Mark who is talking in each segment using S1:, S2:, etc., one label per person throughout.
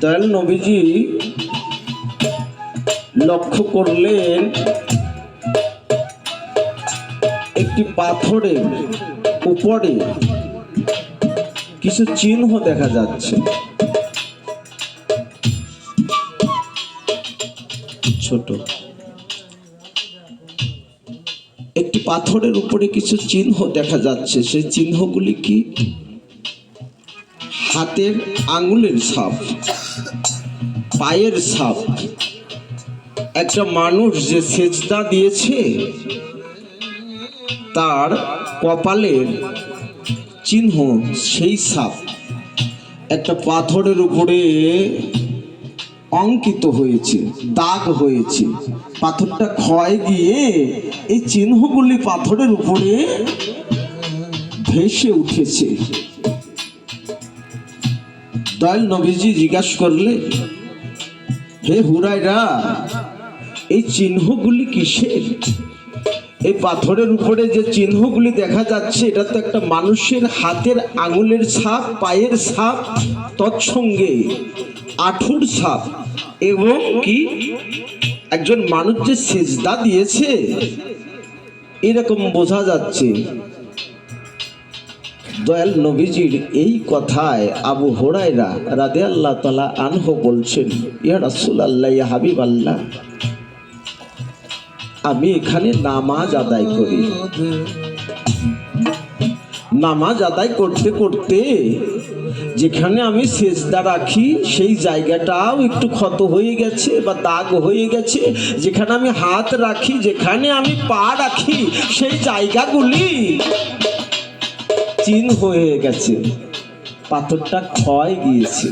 S1: দয়াল নবীজি লক্ষ্য করলেন একটি পাথরের উপরে কিছু চিহ্ন দেখা যাচ্ছে। ছোট। একটি পাথরের উপরে কিছু চিহ্ন দেখা যাচ্ছে। সেই চিহ্নগুলি কি? হাতের আঙুলের ছাপ। পায়ের ছাপ। একটা মানুষ যে সেজদা দিয়েছে, তার কপালের চিহ্ন সেই সাপ একটা পাথরের উপরে অঙ্কিত হয়েছে, দাগ হয়েছে। পাথরটা ক্ষয় গিয়ে এই চিহ্নগুলি পাথরের উপরে ভেসে উঠেছে। দয়াল নবীজি জিজ্ঞাসা করলে, হে হুরাইরা এই চিহ্নগুলি কিসের? এই পাথরের উপরে যে চিহ্নগুলি দেখা যাচ্ছে, এটা তো একটা মানুষের হাতের আঙুলের ছাপ, পায়ের ছাপ, তৎসঙ্গে আঠুর ছাপ। এবং কি? একজন মানুষ যে সেজদা দিয়েছে, এরকম বোঝা যাচ্ছে। দয়াল নবীজির এই কথায় আবু হোরাইরা রাদে আল্লাহ তালা আনহ বলছেন, ইয়া রাসুল আল্লাহ ইয়া হাবিব আল্লাহ আমি এখানে নামাজ আদায় করি। নামাজ আদায় করতে করতে যেখানে আমি সেজদা রাখি, সেই জায়গাটাও একটু ক্ষত হয়ে গেছে বা দাগ হয়ে গেছে। যেখানে আমি হাত রাখি, যেখানে আমি পা রাখি, সেই জায়গাগুলি চিন হয়ে গেছে। পাথরটা ক্ষয় গিয়েছে।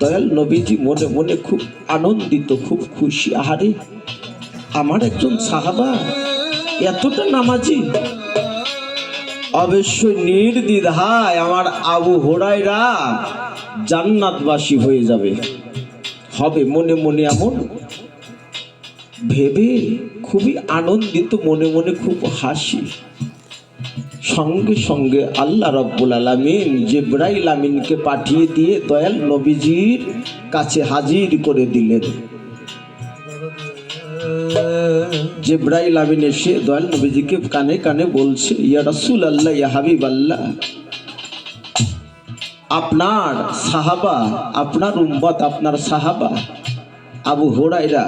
S1: দয়াল নবীজি মনে মনে খুব আনন্দিত, খুব খুশি। আহারে, আমার একজন সাহাবা, এতটা নামাজি। অবশ্যই নির্দ্বিধায় আমার আবু হোরাইরা জান্নাতবাসী হয়ে যাবে। হবে মনে মনে এমন। ভেবে খুবই আনন্দিত, মনে মনে খুব হাসি। সঙ্গে সঙ্গে আল্লাহ রব্বুল আলমিন জেব্রাইল আমিনকে পাঠিয়ে দিয়ে দয়াল নবীজির কাছে হাজির করে দিলেন। জেব্রাইল আমিন এসে দয়াল নবীজিকে কানে কানে বলছে, ইয়া রাসূল আল্লাহ ইয়া হাবিব আল্লাহ আপনার সাহাবা, আপনার উম্মত, আপনার সাহাবা আবু হোরাইরা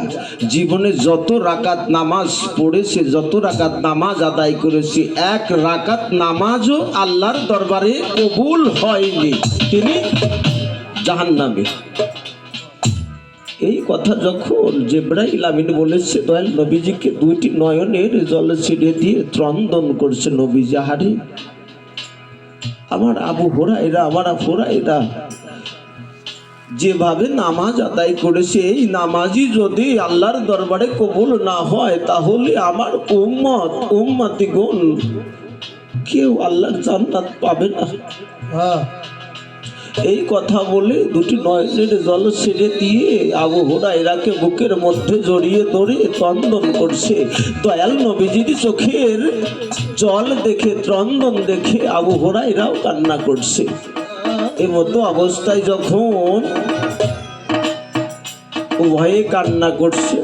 S1: জীবনে যত রাকাত নামাজ পড়েছে, যত রাকাত নামাজ আদায় করেছে, এক রাকাত নামাজও আল্লাহর দরবারে কবুল হয়নি। তিনি জাহান্নামে। এই কথা যখন জেব্রাইল আমিন বলেছে, দয়াল নবীজিকে দুইটি নয়নের জলে ছিঁড়ে দিয়ে ত্রন্দন করছে নবীজি হারে আমার আবু হোরাইরা আমার হোরাইরা যেভাবে নামাজ আদায় করেছে এই নামাজই যদি আল্লাহর দরবারে কবুল না হয় তাহলে আমার উম্মত উম্মতিগণ কেউ আল্লাহর জান্নাত পাবে না। এই কথা বলে দুটি নয়নের জল ছেড়ে দিয়ে আবু হুরাইরাকে বুকের মধ্যে জড়িয়ে ধরে তন্দন করছে। দয়াল নবীজির চোখের জল দেখে ত্রন্দন দেখে আবু হুরাইরাও কান্না করছে। এ মতো অবস্থায় যখন ভয়ে কান্না করছে,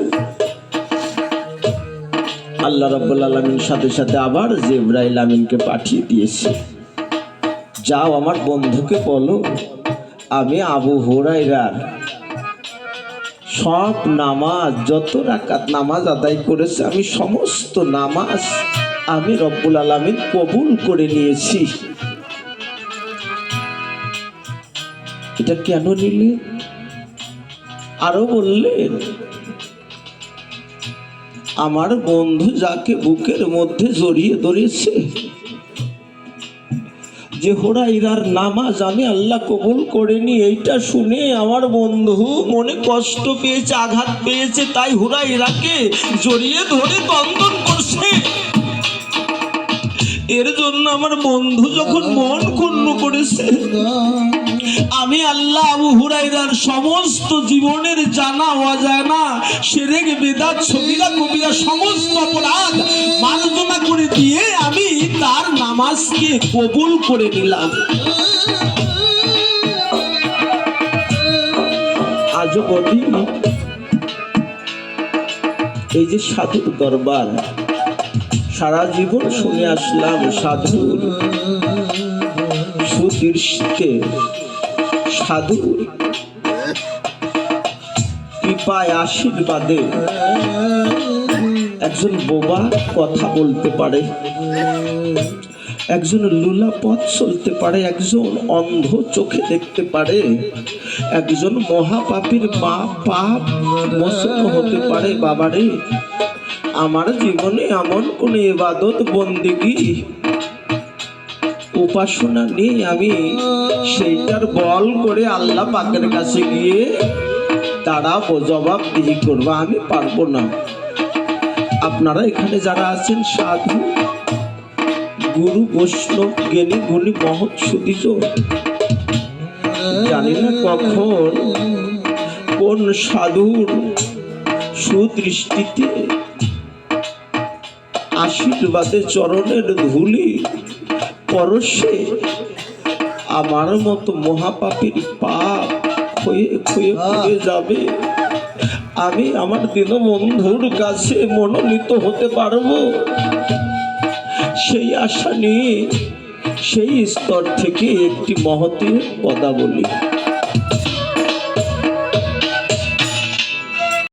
S1: আল্লাহ রাব্বুল আলমিন সাথে সাথে আবার জেব্রাইল আমিনকে পাঠিয়ে দিয়েছে। যাও আমার বন্ধুকে বলো, আমি আবু হুরাইরার সব নামাজ, যত রাকাত নামাজ আদায় করেছে, আমি সমস্ত নামাজ আমি রব্বুল আলমিন কবুল করে নিয়েছি। এটা কেন নিলে? আরও বললেন আমার বন্ধু যাকে বুকের মধ্যে জড়িয়ে ধরেছে, যে হোরাইরার নামাজ আমি আল্লাহ কবুল করেনি, এইটা শুনে আমার বন্ধু মনে কষ্ট পেয়েছে, আঘাত পেয়েছে, তাই হুরাইরাকে জড়িয়ে ধরে বন্ধন করছে। এর জন্য আমার বন্ধু যখন মন ক্ষুণ্ণ করেছে আমি আল্লাহ আবু হুরাইরার সমস্ত জীবনের জানা অজানা সেরেক, বেদাত সবিরা কবিরা সমস্ত অপরাধ মার্জনা করে দিয়ে আমি তার নামাজকে কবুল করে নিলাম। এই যে সাধুর দরবার, সারা জীবন শুনে আসলাম সাধুর সুদৃষ্টিতে। সাধুর কৃপায় আশীর্বাদে একজন বোবা কথা বলতে পারে, একজন লুলা পথ চলতে পারে, একজন অন্ধ চোখে দেখতে পারে, একজন মহাপাপীর মা পাপ মোচন হতে পারে। বাবারে, আমার জীবনে এমন কোন এবাদত বন্দিগি উপাসনা নেই আমি। সেইটার বল করে আল্লাহ পাকের কাছে গিয়ে তারা জবাব দিয়ে করব, আমি পারব না। আপনারা এখানে যারা আছেন, সাধু, গুরু, বৈষ্ণব, জ্ঞানী, গুণী, মহৎ সুদীজ জানি না কখন, কোন সাধুর সুদৃষ্টিতে আশীর্বাদে চরণের ধুলি পরশে আমার মতো মহাপাপীর পাপ হয়ে হয়ে পড়ে যাবে। আমি আমার দীনবন্ধুর কাছে মনোনীত হতে পারব। সেই আশা নিয়ে সেই স্তর থেকে একটি মহতের পদাবলী।